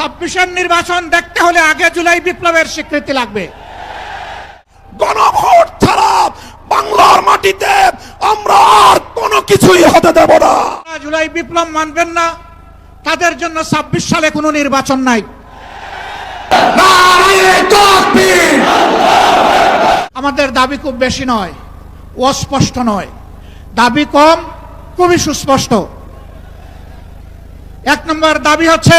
ছাব্বিশের নির্বাচন দেখতে হলে আগে জুলাই বিপ্লবের স্বীকৃতি লাগবে। গণভোট ছাড়া বাংলার মাটিতে আমরা আর কোনো কিছুই হতে দেব না। জুলাই বিপ্লব মানবেন না। তাদের জন্য ছাব্বিশ সালে কোনো নির্বাচন নাই। আমাদের দাবি খুব বেশি নয় অস্পষ্ট নয়। দাবি কম খুবই সুস্পষ্ট। এক নম্বর দাবি হচ্ছে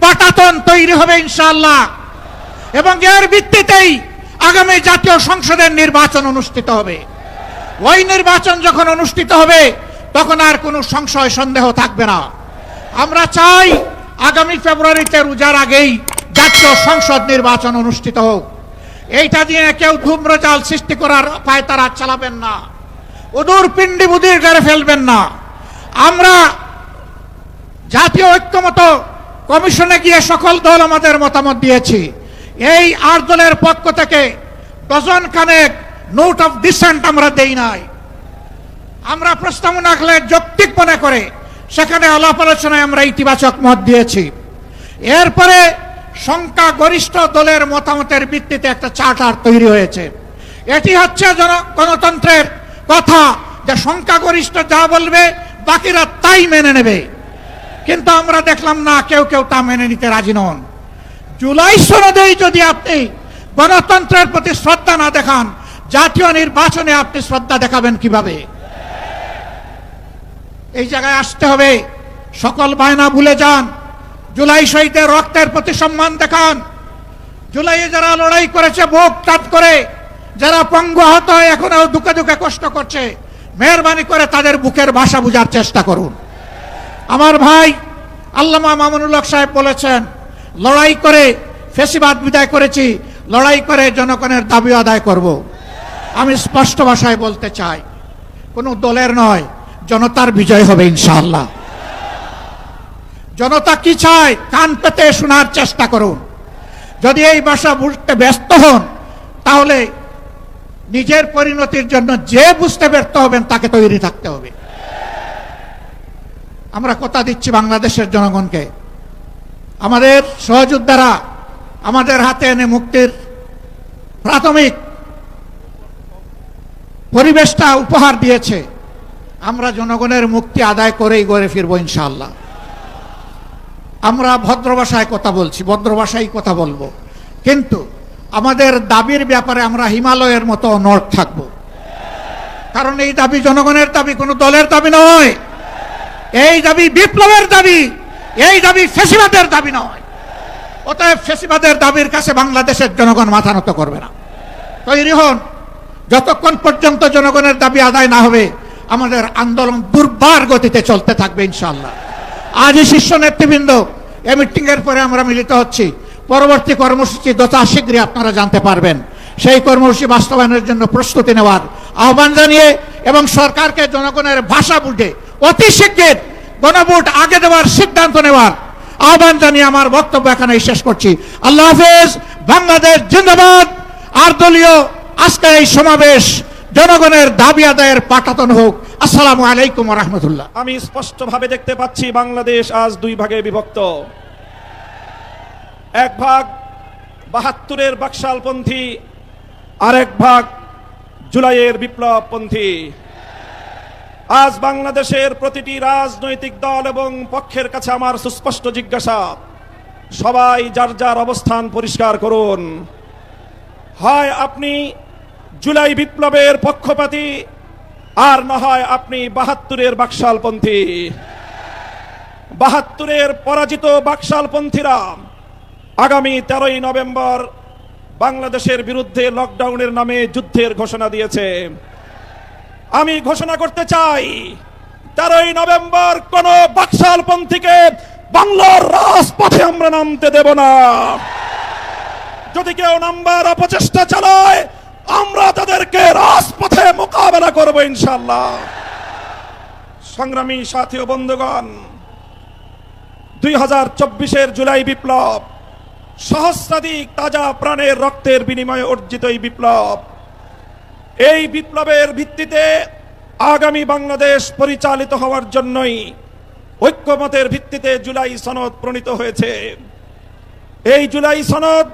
পাটাতন তৈরি হবে ইনশাআল্লাহ। এবং এর ভিত্তিতেই আগামী জাতীয় সংসদের নির্বাচন অনুষ্ঠিত হবে। ওই নির্বাচন যখন অনুষ্ঠিত হবে, তখন আর কোনো সংশয় সন্দেহ থাকবে না। আমরা চাই আগামী ফেব্রুয়ারিতে রোজার আগেই জাতীয় সংসদ নির্বাচন অনুষ্ঠিত হোক। এইটা দিয়ে কেউ ধূম্রজাল সৃষ্টি করার পায় তারা চালাবেন না। উদূর পিণ্ডি বুদির ফেলবেন না। আমরা জাতীয় ঐক্যমত কমিশনে গিয়ে সকল দল আমাদের মতামত দিয়েছি। এই আট দলের পক্ষ থেকে ডজন কানেক নোট অফ ডিসেন্ট আমরা দেই নাই। আমরা প্রস্তাবনা রাখলে যৌক্তিক মনে করে সেখানে আলাপ আলোচনায় আমরা ইতিবাচক মত দিয়েছি। এরপরে সংখ্যা গরিষ্ঠ দলের মতামতের ভিত্তিতে একটা চার্টার তৈরি হয়েছে। এটি হচ্ছে জন গণতন্ত্রের কথা যে সংখ্যাগরিষ্ঠ যা বলবে, বাকিরা তাই মেনে নেবে। কিন্তু আমরা দেখলাম না, কেউ কেউ তা মেনে নিতে রাজি নন। জুলাই সনদেই যদি আপনি গণতন্ত্রের প্রতি শ্রদ্ধা না দেখান, জাতীয় নির্বাচনে আপনি শ্রদ্ধা দেখাবেন কীভাবে? এই জায়গায় আসতে হবে। সকল বায়না ভুলে যান। জুলাই শহীদের রক্তের প্রতি সম্মান দেখান। জুলাইয়ে যারা লড়াই করেছে বুক টাট করে, যারা পঙ্গু আহত হয়ে এখনও দুঃখে দুঃখে কষ্ট করছে, মেহরবানি করে তাদের বুকের ভাষা বোঝার চেষ্টা করুন। আমার ভাই আল্লামা মামুনুল হক সাহেব বলেছেন, লড়াই করে ফেসিবাদ বিদায় করেছি, লড়াই করে জনগণের দাবি আদায় করব। আমি স্পষ্ট ভাষায় বলতে চাই, কোনো দলের নয়, জনতার বিজয় হবে ইনশাআল্লাহ। জনতা কি চায়, কান পেতে শোনার চেষ্টা করুন। যদি এই ভাষা বুঝতে ব্যস্ত হন, তাহলে নিজের পরিণতির জন্য যে বুঝতে ব্যর্থ হবেন তাকে তৈরি থাকতে হবে। আমরা কথা দিচ্ছি বাংলাদেশের জনগণকে। আমাদের সহযোদ্ধারা আমাদের হাতে এনে মুক্তির প্রাথমিক পরিবেশটা উপহার দিয়েছে। আমরা জনগণের মুক্তি আদায় করেই গড়ে ফিরবো ইনশাল্লাহ আমরা ভদ্র ভাষায় কথা বলছি, ভদ্র ভাষায় কথা বলব। কিন্তু আমাদের দাবির ব্যাপারে আমরা হিমালয়ের মতো অনড় থাকব। কারণ এই দাবি জনগণের দাবি, কোনো দলের দাবি নয়। এই দাবি বিপ্লবের দাবি, এই দাবি ফেসিবাদের দাবি নয়। অতএব ফেসিবাদের দাবির কাছে বাংলাদেশের জনগণ মাথা নত করবে না। তৈরি হন, যতক্ষণ পর্যন্ত জনগণের দাবি আদায় না হবে, আমাদের আন্দোলন দুর্বার গতিতে চলতে থাকবে ইনশাল্লাহ আজই শীর্ষ নেতৃবৃন্দ, এ মিটিং এর পরে আমরা মিলিত হচ্ছি। পরবর্তী কর্মসূচি যথা শীঘ্রই আপনারা জানতে পারবেন। সেই কর্মসূচি বাস্তবায়নের জন্য প্রস্তুতি নেওয়ার আহ্বান জানিয়ে এবং সরকারকে জনগণের ভাষা বুঝে অতি শীঘ্র গণভোট আগে দেওয়ার সিদ্ধান্ত নেওয়ার আহ্বান জানিয়ে আমার বক্তব্য এখানে শেষ করছি। আল্লাহ হাফেজ, বাংলাদেশ জিন্দাবাদ। আর দলীয় আজকের এই সমাবেশ জনগণের দাবি আদায়ের পাঠাতন হোক। আসসালামু আলাইকুম রহমতুল্লাহ। আমি স্পষ্টভাবে দেখতে পাচ্ছি বাংলাদেশ আজ দুই ভাগে বিভক্ত। এক ভাগ বাহাত্তরের বাকশালপন্থী, আরেক ভাগ জুলাইয়ের বিপ্লবপন্থী। আজ বাংলাদেশের প্রতিটি রাজনৈতিক দল এবং পক্ষের কাছে আমার সুস্পষ্ট জিজ্ঞাসা। সবাই যার যার অবস্থান পরিষ্কার করুন। হয় আপনি জুলাই বিপ্লবের পক্ষপাতী, আর না হয় আপনি বাহাত্তরের বাকশালপন্থী। বাহাত্তরের পরাজিত বাকশালপন্থীরা আগামী তেরোই নভেম্বর বাংলাদেশের বিরুদ্ধে লকডাউনের নামে যুদ্ধের ঘোষণা দিয়েছে। আমি ঘোষণা করতে চাই, তেরোই নভেম্বর কোন বাকশালপন্থীকে বাংলার রাজপথে আমরা নামতে দেব না। যদি কেউ নাম্বার অপচেষ্টা চালায়, আমরা তাদেরকে রাজপথে মোকাবেলা করব ইনশাল্লাহ সংগ্রামী সাথী ও বন্ধুগণ, দুই হাজার চব্বিশের জুলাই বিপ্লব, সহস্রাধিক তাজা প্রাণের রক্তের বিনিময়ে অর্জিত এই বিপ্লব এই বিপ্লবের ভিত্তিতে আগামী বাংলাদেশ পরিচালিত হওয়ার জন্যই ঐক্যমতের ভিত্তিতে জুলাই সনদ প্রণীত হয়েছে। এই জুলাই সনদ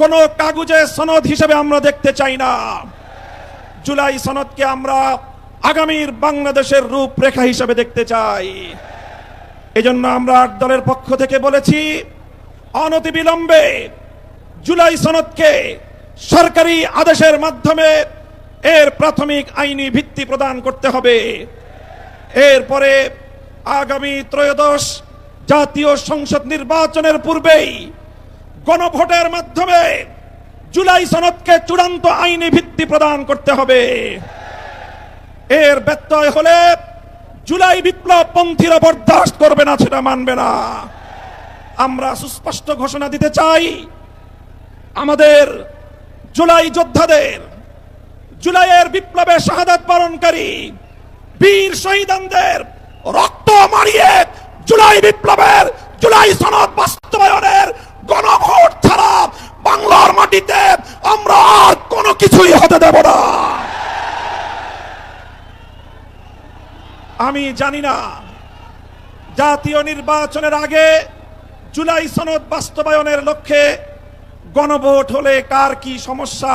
কোন কাগজে সনদ হিসেবে আমরা দেখতে চাই না। জুলাই সনদকে আমরা আগামীর বাংলাদেশের রূপরেখা হিসেবে দেখতে চাই। এজন্য আমরা আট দলের পক্ষ থেকে বলেছি, অনতিবিলম্বে জুলাই সনদকে সরকারি আদেশের মাধ্যমে এর প্রাথমিক আইনি ভিত্তি প্রদান করতে হবে। এরপরে আগামী ত্রয়োদশ জাতীয় সংসদ নির্বাচনের পূর্বেই গণভোটের মাধ্যমে জুলাই সনদকে চূড়ান্ত আইনি ভিত্তি প্রদান করতে হবে। এর ব্যত্যয় হলে জুলাই বিপ্লব পন্থীরা বরদাস্ত করবে না, সেটা মানবে না। আমরা সুস্পষ্ট ঘোষণা দিতে চাই, আমাদের জুলাই যোদ্ধাদের জুলাইয়ের বিপ্লবে শাহাদাত বরণকারী বীর শহীদানদের রক্ত মারিয়ে জুলাই বিপ্লবের, জুলাই সনদ বাস্তবায়নের গণভোট ছাড়া বাংলার মাটিতে আমরা আর কোনো কিছুই হতে দেব না। আমি জানি না, জাতীয় নির্বাচনের আগে জুলাই সনদ বাস্তবায়নের লক্ষ্যে গণভোট হলে কার কি সমস্যা?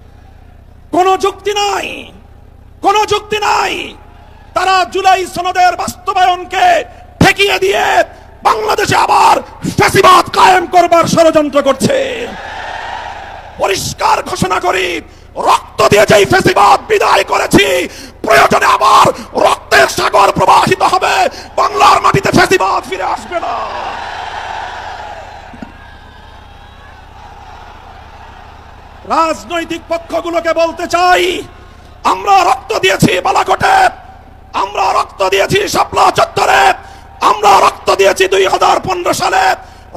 কোনো যুক্তি নাই, কোনো যুক্তি নাই। তারা জুলাই সনদের বাস্তবায়নকে ঠেকিয়ে দিয়ে বাংলাদেশে আবার ফ্যাসিবাদ কায়েম করবার ষড়যন্ত্র করছে। পরিষ্কার ঘোষণা করি, রক্ত দিয়ে যেই ফেসিবাদ বিদায় করেছি, প্রয়োজনে আবার রক্তের সাগর প্রবাহিত হবে। বাংলার মাটিতে ফেসিবাদ ফিরে আসবে না। রাজনৈতিক পক্ষগুলোকে বলতে চাই, আমরা রক্ত দিয়েছি বালাকোটে, আমরা রক্ত দিয়েছি শাপলা চত্বরে, আমরা রক্ত দিয়েছি দুই হাজার পনেরো সালে,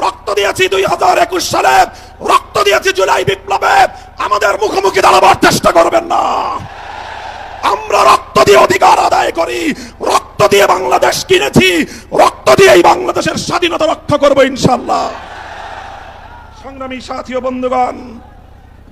রক্ত দিয়েছি দুই হাজার একুশ সালে, রক্ত দিয়েছি জুলাই বিপ্লবে, আমাদের মুখোমুখি দাঁড়াবার চেষ্টা করবেন না। আমরা রক্ত দিয়ে অধিকার আদায় করি, রক্ত দিয়ে বাংলাদেশ কিনেছি, রক্ত দিয়ে এই বাংলাদেশের স্বাধীনতা রক্ষা করব ইনশাল্লাহ সংগ্রামী সাথী ও বন্ধুগণ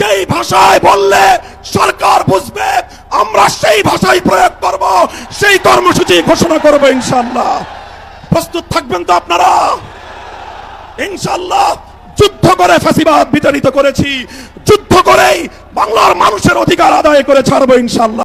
যেই ভাষায় বললে সরকার বুঝবে, আমরা সেই ভাষায় প্রয়োগ করব, সেই কর্মসূচি ঘোষণা করব ইনশাল্লাহ প্রস্তুত থাকবেন তো আপনারা? ইনশাল্লাহ যুদ্ধ করে ফাঁসিবাদ বিতাড়িত করেছি, যুদ্ধ করেই বাংলার মানুষের অধিকার আদায় করে ছাড়বো ইনশাল্লাহ